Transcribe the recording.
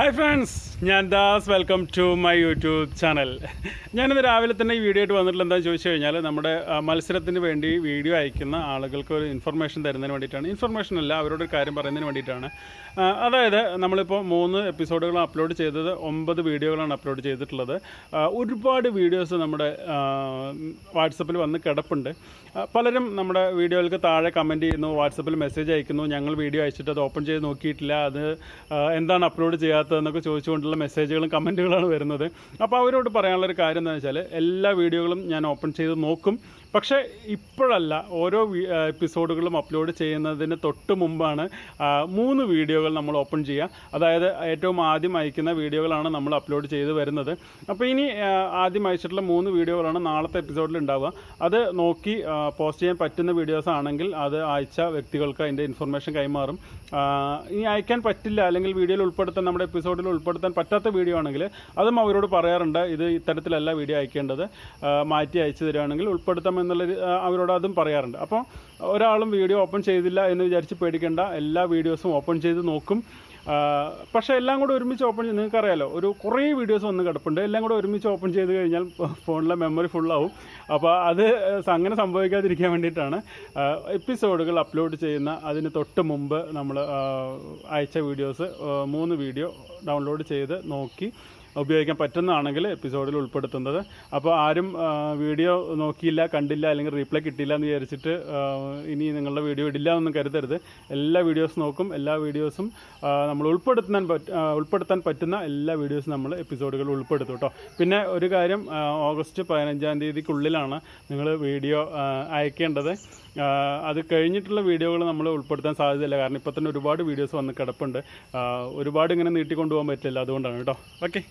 Hi friends ഞാൻ Das. Welcome to my YouTube channel ഞാനിന്ന് രാവിലെ തന്നെ ഈ വീഡിയോ ആയിട്ട് വന്നിട്ടുള്ള എന്താണെന്ന് ചോദിച്ചു കഴിഞ്ഞാൽ നമ്മുടെ മത്സരത്തിന് വേണ്ടി വീഡിയോ അയക്കുന്ന ആളുകൾക്ക് ഒരു ഇൻഫർമേഷൻ തരുന്നതിന് വേണ്ടിയിട്ടാണ്. ഇൻഫർമേഷൻ അല്ല അവരോട് ഒരു കാര്യം പറയുന്നതിന് വേണ്ടിയിട്ടാണ്. അതായത് നമ്മളിപ്പോൾ മൂന്ന് എപ്പിസോഡുകൾ അപ്ലോഡ് ചെയ്തത് ഒമ്പത് വീഡിയോകളാണ് അപ്ലോഡ് ചെയ്തിട്ടുള്ളത്. ഒരുപാട് വീഡിയോസ് നമ്മുടെ വാട്സപ്പിൽ വന്ന് കിടപ്പുണ്ട്. പലരും നമ്മുടെ വീഡിയോകൾക്ക് താഴെ കമന്റ് ചെയ്യുന്നു വാട്സപ്പിൽ മെസ്സേജ് അയക്കുന്നു. ഞങ്ങൾ വീഡിയോ അയച്ചിട്ട് അത് ഓപ്പൺ ചെയ്ത് നോക്കിയിട്ടില്ല. അത് എന്താണ് അപ്ലോഡ് ചെയ്യാത്തതെന്നൊക്കെ ചോദിച്ചുകൊണ്ടുള്ള മെസ്സേജുകളും കമന്റുകളാണ് വരുന്നത്. അപ്പോൾ അവരോട് പറയാനുള്ളൊരു കാര്യം എന്താണെന്ന് വെച്ചാൽ എല്ലാ വീഡിയോകളും ഞാൻ ഓപ്പൺ ചെയ്ത് നോക്കും. പക്ഷേ ഇപ്പോഴല്ല. ഓരോ എപ്പിസോഡുകളും അപ്ലോഡ് ചെയ്യുന്നതിന് തൊട്ട് മുമ്പാണ് മൂന്ന് വീഡിയോകൾ നമ്മൾ ഓപ്പൺ ചെയ്യുക. അതായത് ഏറ്റവും ആദ്യം അയക്കുന്ന വീഡിയോകളാണ് നമ്മൾ അപ്ലോഡ് ചെയ്ത് വരുന്നത്. അപ്പോൾ ഇനി ആദ്യം അയച്ചിട്ടുള്ള മൂന്ന് വീഡിയോകളാണ് നാളത്തെ എപ്പിസോഡിൽ ഉണ്ടാവുക. അത് നോക്കി പോസ്റ്റ് ചെയ്യാൻ പറ്റുന്ന വീഡിയോസ് ആണെങ്കിൽ അത് അയച്ച വ്യക്തികൾക്ക് അതിന്റെ ഇൻഫർമേഷൻ കൈമാറും. ഇനി അയക്കാൻ പറ്റില്ല അല്ലെങ്കിൽ വീഡിയോയിൽ ഉൾപ്പെടുത്താൻ നമ്മുടെ എപ്പിസോഡിൽ ഉൾപ്പെടുത്താൻ പറ്റാത്ത വീഡിയോ ആണെങ്കിൽ അതും അവരോട് പറയാറുണ്ട് ഇത് ഇത്തരത്തിലല്ല വീഡിയോ അയക്കേണ്ടത്. മാറ്റി അയച്ചു തരികയാണെങ്കിൽ ഉൾപ്പെടുത്താം എന്നുള്ള അവരോട് അതും പറയാറുണ്ട്. അപ്പോൾ ഒരാളും വീഡിയോ ഓപ്പൺ ചെയ്തില്ല എന്ന് വിചാരിച്ച് പേടിക്കേണ്ട. എല്ലാ വീഡിയോസും ഓപ്പൺ ചെയ്ത് നോക്കും. പക്ഷേ എല്ലാം കൂടെ ഒരുമിച്ച് ഓപ്പൺ ചെയ്ത് നിങ്ങൾക്കറിയാലോ ഒരു കുറേ വീഡിയോസ് വന്ന് കിടപ്പുണ്ട്. എല്ലാം കൂടെ ഒരുമിച്ച് ഓപ്പൺ ചെയ്ത് കഴിഞ്ഞാൽ ഫോണിലെ മെമ്മറി ഫുള്ളാവും. അപ്പോൾ അത് അങ്ങനെ സംഭവിക്കാതിരിക്കാൻ വേണ്ടിയിട്ടാണ് എപ്പിസോഡുകൾ അപ്ലോഡ് ചെയ്യുന്ന അതിന് തൊട്ട് മുമ്പ് നമ്മൾ അയച്ച വീഡിയോസ് മൂന്ന് വീഡിയോ ഡൗൺലോഡ് ചെയ്ത് നോക്കി ഉപയോഗിക്കാൻ പറ്റുന്നതാണെങ്കിൽ എപ്പിസോഡിൽ ഉൾപ്പെടുത്തുന്നത്. അപ്പോൾ ആരും വീഡിയോ നോക്കിയില്ല കണ്ടില്ല അല്ലെങ്കിൽ റീപ്ലൈ കിട്ടിയില്ല എന്ന് വിചാരിച്ചിട്ട് ഇനി നിങ്ങളുടെ വീഡിയോ ഇടില്ല എന്നൊന്നും കരുതരുത്. എല്ലാ വീഡിയോസ് നോക്കും. എല്ലാ വീഡിയോസും നമ്മൾ ഉൾപ്പെടുത്താൻ ഉൾപ്പെടുത്താൻ പറ്റുന്ന എല്ലാ വീഡിയോസും നമ്മൾ എപ്പിസോഡുകൾ ഉൾപ്പെടുത്തും കേട്ടോ. പിന്നെ ഒരു കാര്യം ഓഗസ്റ്റ് പതിനഞ്ചാം തീയതിക്കുള്ളിലാണ് നിങ്ങൾ വീഡിയോ അയക്കേണ്ടത്. അത് കഴിഞ്ഞിട്ടുള്ള വീഡിയോകൾ നമ്മൾ ഉൾപ്പെടുത്താൻ സാധ്യതയില്ല. കാരണം ഇപ്പോൾ തന്നെ ഒരുപാട് വീഡിയോസ് വന്ന് കിടപ്പുണ്ട്. ഒരുപാട് ഇങ്ങനെ നീട്ടിക്കൊണ്ടുപോകാൻ പറ്റില്ല. അതുകൊണ്ടാണ് കേട്ടോ. ഓക്കെ